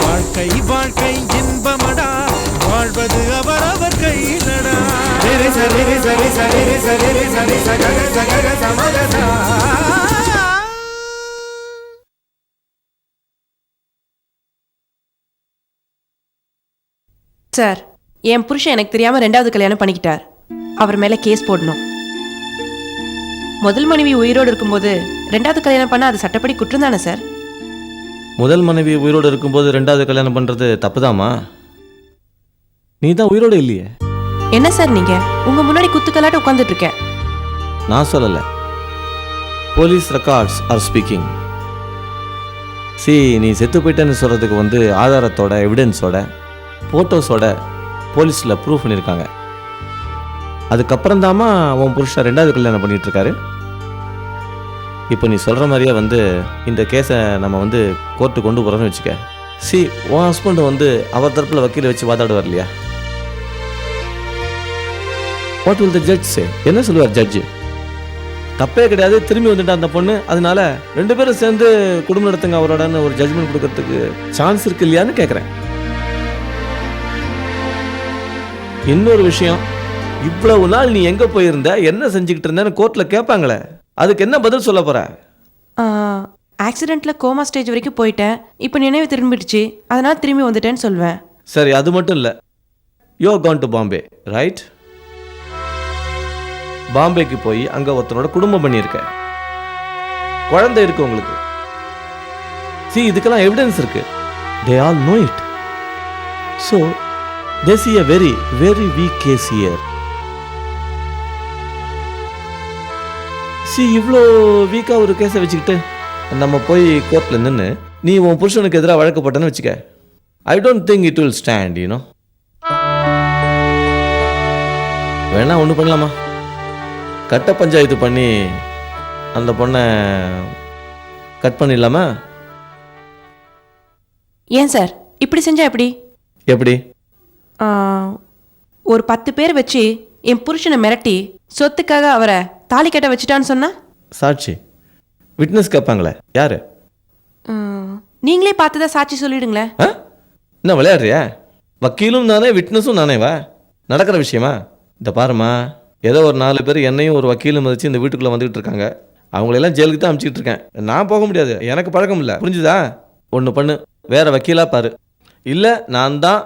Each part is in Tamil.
வாழ்க்கை வாழ்க்கை இன்பமடா வாழ்வது அவரவர் கையிலடா சரி சரி சரி சரி சரி என் புருஷன் எனக்கு தெரியாம ரெண்டாவது கல்யாணம் பண்ணிக்கிட்டார். அவர் மேல கேஸ் போடணும். முதல் மனைவி உயிரோடு இருக்கும்போது ரெண்டாவது கல்யாணம் பண்ணா அது சட்டப்படி குற்றம் தானே சார்? முதல் மனைவி உயிரோடு இருக்கும்போது ரெண்டாவது கல்யாணம் பண்ணுறது தப்புதாம்மா நீ தான் உயிரோடு இல்லையே. என்ன சார் நீங்க? உங்க முன்னாடி குத்துக்கலாட்ட உட்காந்துட்டு இருக்கேன் நான் சொல்லலை. Police records are speaking see நீ செத்து போயிட்டேன்னு சொல்கிறதுக்கு வந்து ஆதாரத்தோட எவிடன்ஸோட ஃபோட்டோஸோட போலீஸில் ப்ரூவ் பண்ணியிருக்காங்க அதுக்கப்புறம் தாமா உன் புருஷன் ரெண்டாவது கல்யாணம் பண்ணிகிட்ருக்காரு இப்போ நீ சொல்கிற மாதிரியே வந்து இந்த கேஸை நம்ம வந்து கோர்ட்டு கொண்டு போகிறோன்னு வச்சுக்க. சி உன் ஹஸ்பண்ட் வந்து அவர் தரப்பில் வக்கீலை வச்சு வாதாடுவார் இல்லையா? What will the judge say என்ன சொல்லுவார் ஜட்ஜு தப்பே கிடையாது திரும்பி வந்துட்டா அந்த பொண்ணு. அதனால ரெண்டு பேரும் சேர்ந்து குடும்பம் நடத்துங்க அவரோடன்னு ஒரு ஜட்ஜ்மெண்ட் கொடுக்கறதுக்கு சான்ஸ் இருக்கு இல்லையான்னு கேட்குறேன் இன்னொரு விஷயம் இவ்வளவு நாள் நீ எங்க போயிருந்த என்ன செஞ்சுக்கிட்டு இருந்தேன்னு கோர்ட்ல கேட்பாங்களே அதுக்கு என்ன பதில் சொல்ல போற? ஆக்சிடென்ட்ல கோமா ஸ்டேஜ் வரைக்கும் போயிட்டேன். இப்போ நினைவு திரும்பிடுச்சு. அதனால திரும்பி வந்துட்டேன்னு சொல்வேன். சரி அது மட்டும் இல்லை. You can to Bombay right பாம்பேக்கு போய் அங்க ஒருத்தனோட குடும்பம் பண்ணியிருக்க குழந்தை இருக்கு உங்களுக்கு. சி இதுக்கெல்லாம் எவிடன்ஸ் இருக்கு. They all know it so they see a very very weak case here see இவ்வளோ வீக்காக ஒரு கேஸை வச்சுக்கிட்டு நம்ம போய் கோர்ட்டில் நின்று நீ உன் புருஷனுக்கு எதிராக வழக்கு போட்டேன்னு வச்சுக்க. I don't think it will stand you know வேணா ஒன்று பண்ணலாமா? கட்ட பஞ்சாயத்து பண்ணி அந்த பொண்ணை கட் பண்ணிடலாமா? ஏன் சார்? இப்படி செஞ்சா எப்படி? எப்படி? ஒரு பத்து பேர் வச்சு என் புருஷனை மிரட்டி சொத்துக்காக அவரை தாலி கட்ட வச்சுட்டான்னு சொன்னா? சாட்சி. விட்னஸ் கேட்பாங்களே யாரு? நீங்களே பார்த்ததா சாட்சி சொல்லிடுங்களேன். ஆ? என்ன விளையாடுறியா? வக்கீலும் நானே விட்னஸும் நானே வா நடக்கிற விஷயமா? இந்த பாருமா ஏதோ ஒரு நாலு பேர் என்னையும் ஒரு வக்கீலும் மதிச்சு இந்த வீட்டுக்குள்ளே வந்துகிட்டு இருக்காங்க. அவங்களெல்லாம் ஜெயிலுக்கு தான் அனுப்பிச்சிட்டு இருக்கேன். நான் போக முடியாது. எனக்கு பழக்கம் இல்லை. புரிஞ்சுதா? ஒன்று பண்ணு. வேற வக்கீலா பாரு. இல்லை நான் தான்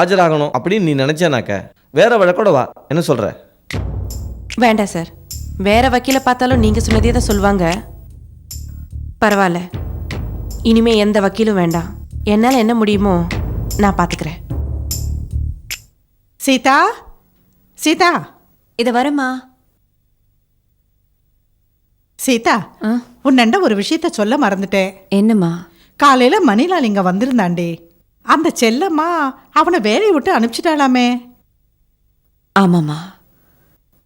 ஆஜராகணும் அப்படின்னு நீ நினச்சேனாக்க வேற வழக்கோட வா. என்ன சொல்கிற வேண்டாம் சார். வேற வக்கீலை பார்த்தாலும் நீங்க சொன்னதே தான் சொல்லுவாங்க பரவாயில்ல. இனிமே எந்த வக்கீலும் வேண்டாம். என்னால் என்ன முடியுமோ நான் பார்த்துக்கிறேன் சீதா? சீதா? இது வரமா சீதா உன்னண்ட ஒரு விஷயத்த சொல்ல மறந்துட்டேன். என்னம்மா? காலையில மணிலால் இங்க வந்திருந்தாண்டி. அந்த செல்லம்மா அவனை வேலையை விட்டு அனுப்பிச்சிட்டாளாமே. ஆமாம்மா.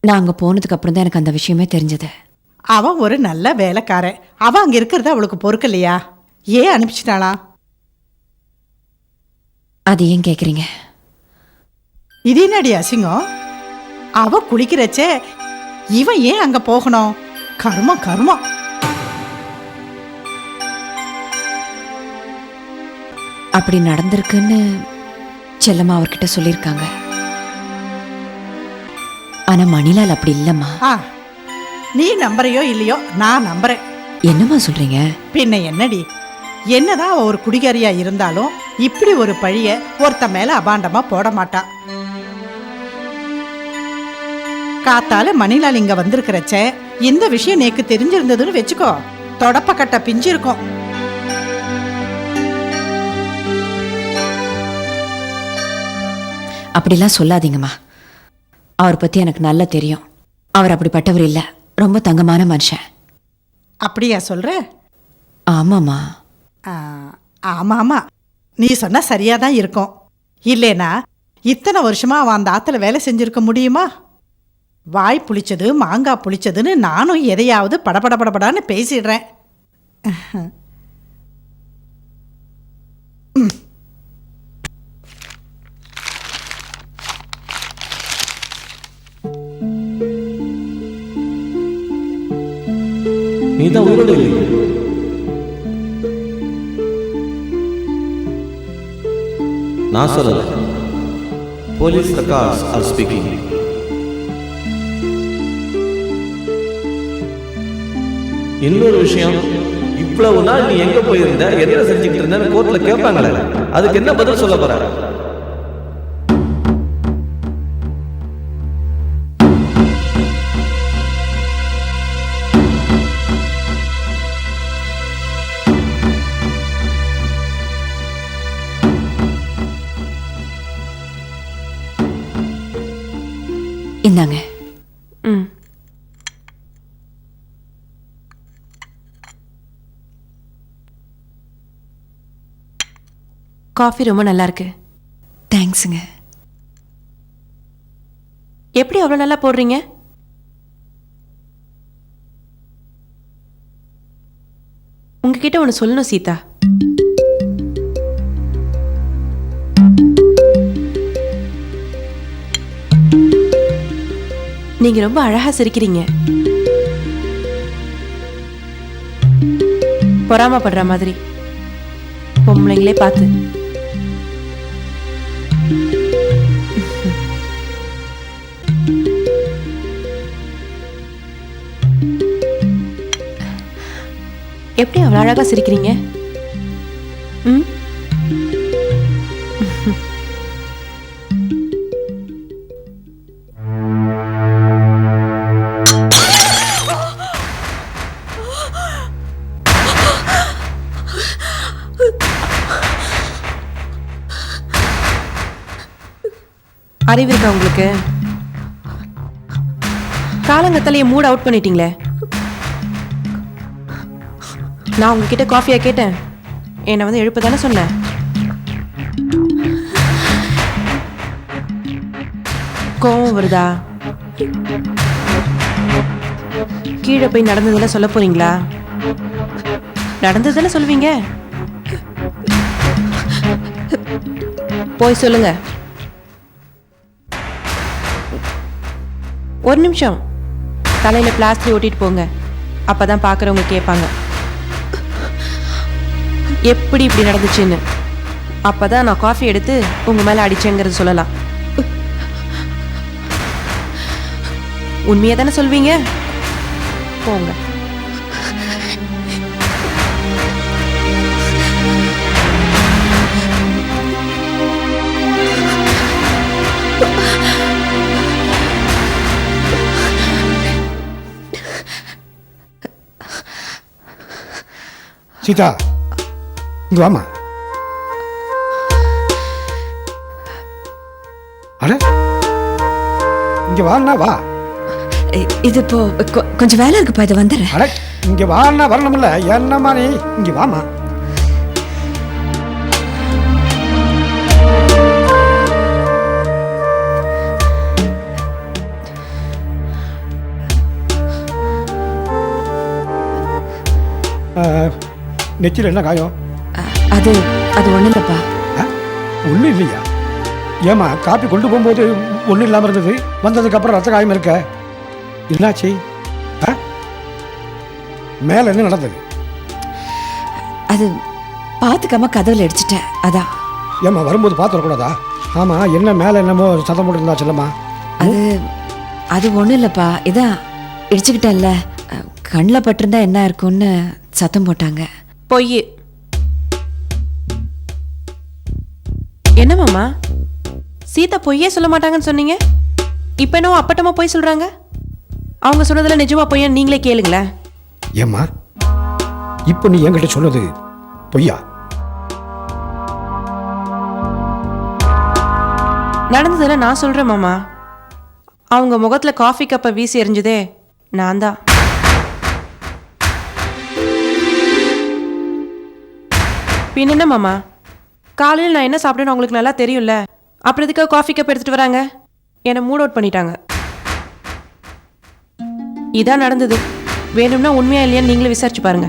நான் அங்கே போனதுக்கு அப்புறம் தான் எனக்கு அந்த விஷயமே தெரிஞ்சது. அவன் ஒரு நல்ல வேலைக்காரன். அவன் அங்க இருக்கிறது அவளுக்கு பொறுக்கலையா ஏன் அனுப்பிச்சிட்டாளா? அது ஏன் கேட்குறீங்க இது என்னடி அசிங்கம்? அவ குளிக்கிறச்சே இவன் ஏன் அங்க போகணும்? கருமம் கருமம். அப்படி நடந்திருக்குன்னு செல்லம்மா அவர்கிட்ட சொல்லியிருக்காங்க. ஆனா மணிலால் அப்படி இல்லைம்மா. ஆ நீ நம்புறையோ இல்லையோ நான் நம்புறேன். என்னம்மா சொல்றீங்க? பின்ன என்னடி? என்னதான் அவ ஒரு குடிகாரியா இருந்தாலும் இப்படி ஒரு பழிய ஒருத்த மேல அபாண்டமா போட மாட்டா. காத்தால மணிலால் இங்க வந்திருக்கிறச்ச இந்த விஷயம் நேக்கு தெரிஞ்சிருந்ததுன்னு வச்சுக்கோ. தொடப்ப கட்ட பிஞ்சு இருக்கும் அப்படிலாம் சொல்லாதீங்கம்மா. அவர் பத்தி எனக்கு நல்லா தெரியும். அவர் அப்படிப்பட்டவர் இல்லை. ரொம்ப தங்கமான மனுஷன். அப்படியா சொல்ற? ஆமாம்மா. ஆ, ஆமா ஆமா நீ சொன்னா சரியா தான் இருக்கும். இல்லேனா இத்தனை வருஷமா அவன் அந்த ஆத்துல வேலை செஞ்சிருக்க முடியுமா? வாய் புளிச்சது மாங்காய் புளிச்சதுன்னு நானும் எதையாவது படபட படபடான்னு பேசிடுறேன். நீ தான் உயிரோடு இல்லை. நான் சொல்லல போலீஸ் ரெக்கார்ட்ஸ் ஆர் ஸ்பீக்கிங் இன்னொரு விஷயம் இவ்வளவு நாள் நீ எங்க போயிருந்த என்ன செஞ்சுக்கிட்டு இருந்தேன்னு கோர்ட்ல கேட்பாங்களே அதுக்கு என்ன பதில் சொல்ல போற? இந்தாங்க ம் காஃபி ரொம்ப நல்லா இருக்கு தேங்க்ஸுங்க. எப்படி அவ்வளோ நல்லா போடுறீங்க? உங்ககிட்ட ஒன்று சொல்லணும் சீதா. நீங்க ரொம்ப அழகா சிரிக்கிறீங்க. பொறாமப்படுற மாதிரி. பொம்பளைங்களே பார்த்து. எப்படி அவ்வளோ அழகாக சிரிக்கிறீங்க? ம்? அறிவு இருக்கா உங்களுக்கு? காலங்கத்தாலேயே மூட் அவுட் பண்ணிட்டீங்களே. நான் உங்ககிட்ட காஃபியா கேட்டேன். என்னை வந்து எழுப்ப தானே சொன்னேன். கோவம் வருதா? கீழே போய் நடந்ததெல்லாம் சொல்ல போறீங்களா? நடந்ததெல்லாம் சொல்லுவீங்க போய் சொல்லுங்க. ஒரு நிமிஷம். தலையில் பிளாஸ்டர் ஓட்டிட்டு போங்க. அப்போ தான் பார்க்குறவங்க கேட்பாங்க. எப்படி இப்படி நடந்துச்சுன்னு. அப்பதான் நான் காஃபி எடுத்து உங்கள் மேலே அடித்தேங்கிறது சொல்லலாம். உண்மையை தானே சொல்வீங்க? போங்க. சீதா இங்க வாமா அட இங்க வாண்ணா வா. இது இப்போ கொ- கொஞ்சம் வேலை இருக்குப்பா இதை வந்துடுறேன். அட இங்க வாண்ணா வரணும்ல என்னம்மா நீ? இங்க வாமா நெத்தியில் என்ன காயம்? அது அது ஒன்றும் இல்லைப்பா ஒன்றும் இல்லையா ஏமா காப்பி கொண்டு போகும்போது ஒன்றும் இல்லாமல் இருந்தது? வந்ததுக்கப்புறம் ரத்த காயம் இருக்க. என்னாச்சு? ஆ மேலே என்ன நடந்தது? அது பார்த்துக்காம கதவுல அடிச்சிட்டேன் அதான். ஏம்மா வரும்போது பார்த்து வரக்கூடாதா? ஆமாம் என்ன மேலே என்னமோ சத்தம் போட்டுருந்தா செல்லம்மா. அது அது ஒன்றும் இல்லைப்பா இதான் இடிச்சுக்கிட்டேன்ல. கண்ணில் பட்டிருந்தா என்ன இருக்கும்னு சத்தம் போட்டாங்க. பொய். என்ன மாமா? சீதா பொய்யே சொல்ல மாட்டாங்கன்னு சொன்னீங்க? இப்போ என்னவோ அப்பட்டமா பொய் சொல்றாங்க? அவங்க சொன்னதுல நிஜமா பொய்யா நீங்களே கேளுங்களேன். ஏம்மா? இப்போ நீ என்கிட்ட சொன்னது பொய்யா? நடந்ததுல நான் சொல்றேன் மாமா. அவங்க முகத்துல காஃபி கப்பை வீசி எறிஞ்சதே நான் தான் பின்ன என்ன மாமா? காலையில் நான் என்ன சாப்பிட்டேன்னு உங்களுக்கு நல்லா தெரியும்ல? அப்புறம் எதுக்காக காஃபி கப் எடுத்துட்டு வராங்க. என்னை மூட் அவுட் பண்ணிட்டாங்க. இதான் நடந்தது. வேணும்னா உண்மையா இல்லையான்னு நீங்களே விசாரிச்சு பாருங்க.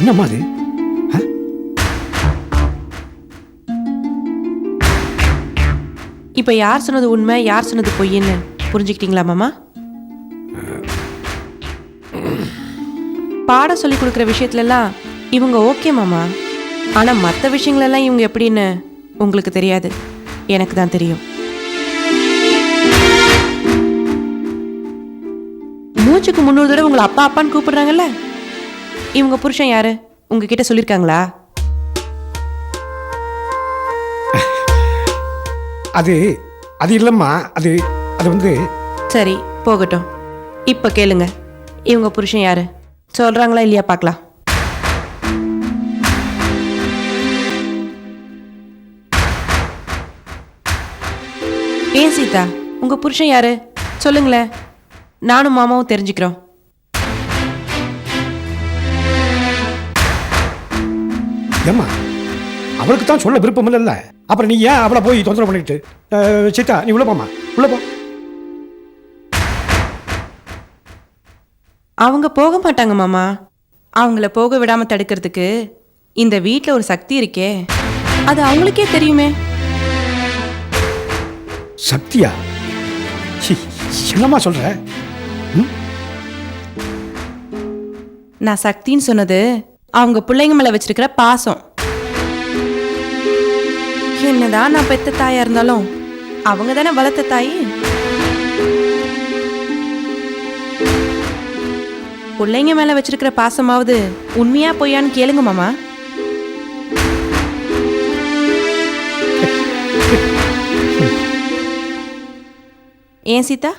என்னம்மா அது? இப்போ யார் சொன்னது உண்மை யார் சொன்னது பொய்ன்னு புரிஞ்சுக்கிட்டீங்களா மாமா? பாடம் சொல்லி கொடுக்குற விஷயத்துலலாம் இவங்க ஓகே மாமா. ஆனால் மற்ற விஷயங்களெல்லாம் இவங்க எப்படின்னு உங்களுக்கு தெரியாது. எனக்கு தான் தெரியும். மூச்சுக்கு முன்னூறு தடவை உங்களை அப்பா அப்பான்னு கூப்பிடுறாங்கல்ல? இவங்க புருஷன் யாரு? உங்ககிட்ட சொல்லியிருக்காங்களா அது அது இல்லைம்மா. அது அது வந்து சரி போகட்டும். இப்போ கேளுங்க. இவங்க புருஷன் யாரு? சொல்றாங்களா இல்லையா பார்க்கலாம். ஏன் சீதா? உங்க புருஷன் யாரு? சொல்லுங்களேன். நானும் மாமாவும் தெரிஞ்சுக்கிறோம். ஏம்மா? அவளுக்கு தான் சொல்ல விருப்பம் இல்லைல்ல அப்புறம் நீ ஏன் அவளை போய் தொந்தரவு பண்ணிட்டு? சீதா நீ உள்ள போமா உள்ள போ. அவங்க போக மாட்டாங்க மாமா. அவங்கள போக விடாம தடுக்கிறதுக்கு இந்த வீட்டில் ஒரு சக்தி இருக்கே. அது அவங்களுக்கே தெரியுமே. சக்தியா? என்னம்மா சொல்ற? நான் சக்தின்னு சொன்னது அவங்க பிள்ளைங்க மேல வச்சிருக்கிற பாசம். என்னதான் நான் பெத்த தாயா இருந்தாலும் அவங்க தானே வளர்த்த தாயி? பிள்ளைங்க மேல வச்சிருக்கிற பாசமாவது உண்மையா பொய்யான்னு கேளுங்க மாமா. ஏன் சீதா?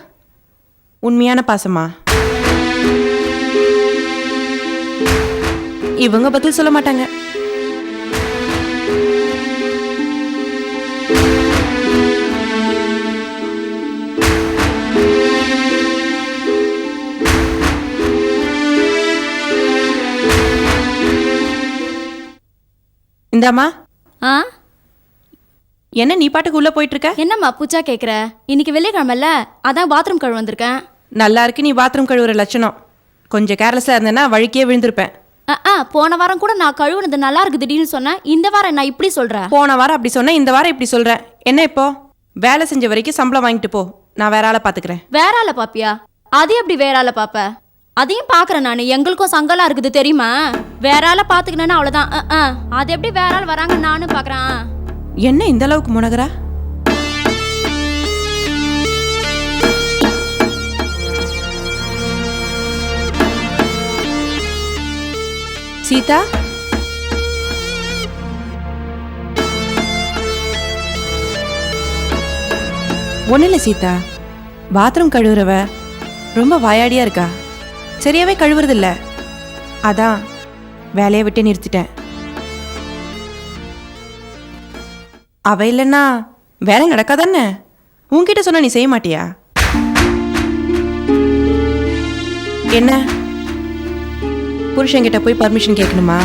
உண்மையான பாசமா? இவங்க பதில் சொல்ல மாட்டாங்க. இந்தாம்மா. ஆ? என்ன நீ பாட்டுக்கு உள்ள போயிட்டு இருக்க என்னம்மா பூச்சா கேட்குற இன்னைக்கு வெள்ளிக்கிழமைல அதான் பாத்ரூம் கழுவ வந்திருக்கேன். நல்லா இருக்கு நீ பாத்ரூம் கழுவுற லட்சணம். கொஞ்சம் கேர்லெஸ்ஸாக இருந்தேன்னா வழுக்கியே விழுந்திருப்பேன். ஆ ஆ போன வாரம் கூட நான் கழுவுனது நல்லா இருக்கு திடீர்னு சொன்னேன் இந்த வாரம் நான் இப்படி சொல்றேன் போன வாரம் அப்படி சொன்னேன் இந்த வாரம் இப்படி சொல்கிறேன் என்ன இப்போ? வேலை செஞ்ச வரைக்கும் சம்பளம் வாங்கிட்டு போ. நான் வேற ஆளை பார்த்துக்கிறேன் வேற ஆள பாப்பியா? அது எப்படி வேற ஆள பாப்ப? அதையும் பார்க்குறேன் நான். எங்களுக்கும் சங்கலாம் இருக்குது தெரியுமா? வேற ஆளை பார்த்துக்கணும்னு அவ்வளோதான் ஆ, ஆ. அது எப்படி வேற ஆள் வராங்க நானும் பார்க்குறேன். என்ன இந்த அளவுக்கு முனகரா? சீதா? ஒன்றும் இல்லை சீதா. பாத்ரூம் கழுவுறவ ரொம்ப வாயாடியா இருக்கா? சரியாவே கழுவுறதில்ல. அதான் வேலையை விட்டு நிறுத்திட்டேன். அவ இல்லைன்னா வேலை நடக்காதானே? உன்கிட்ட சொன்னா நீ செய்ய மாட்டியா? என்ன? புருஷன்கிட்ட போய் பர்மிஷன் கேட்கணுமா?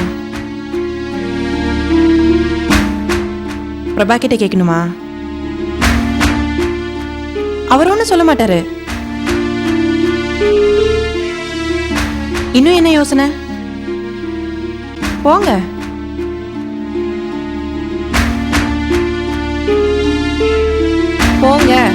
பிரபா கிட்ட கேட்கணுமா? அவர் ஒன்றும் சொல்ல மாட்டாரு. இன்னும் என்ன யோசனை? போங்க. போங்க.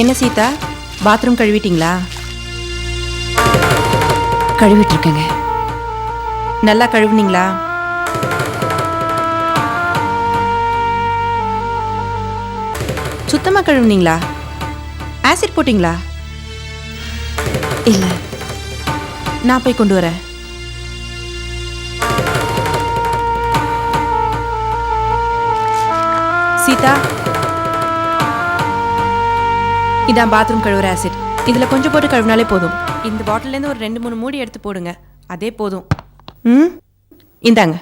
என்ன சீதா? பாத்ரூம் கழுவிட்டீங்களா? கழுவிட்டு இருக்கேங்க நல்லா கழுவுனீங்களா? சுத்தமா கழுவுனீங்களா? ஆசிட் போட்டிங்களா? இல்ல. நான் போய் கொண்டு வரேன். சீதா இதான் பாத்ரூம் கழுவுற ஆசிட் இதில் கொஞ்சம் போட்டு கழுவினாலே போதும். இந்த பாட்டிலேருந்து ஒரு ரெண்டு மூணு மூடி எடுத்து போடுங்க. அதே போதும். ம்? இந்தாங்க.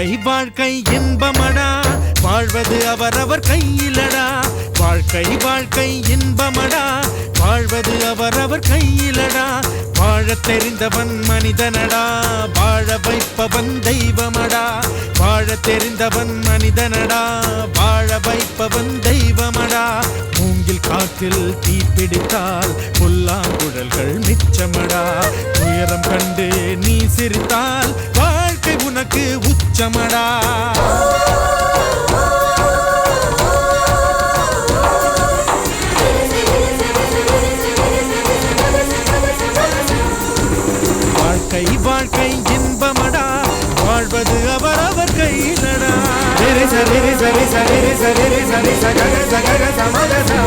வாழ்க்கை வாழ்க்கை இன்பமடா. வாழ்வது அவரவர் கையிலடா. வாழ்க்கை வாழ்க்கை இன்பமடா. வாழ்வது அவரவர் கையிலடா. வாழ தெரிந்தவன் மனிதனடா. வாழ வைப்பவன் தெய்வமடா. வாழ தெரிந்தவன் மனிதனடா. வாழ வைப்பவன் தெய்வமடா. மூங்கில் காற்றில் தீப்பிடித்தால் புல்லாங்குழல்கள் மிச்சமடா. உயரம் கண்டு நீ சிரித்தால் உனக்கு உச்சமடா வாழ்க்கை வாழ்க்கை இன்பமடா வாழ்வது அவரவர் கையிலடா சரி சரி சரி சரி சரி சரி சரி சகக சகக சமகசா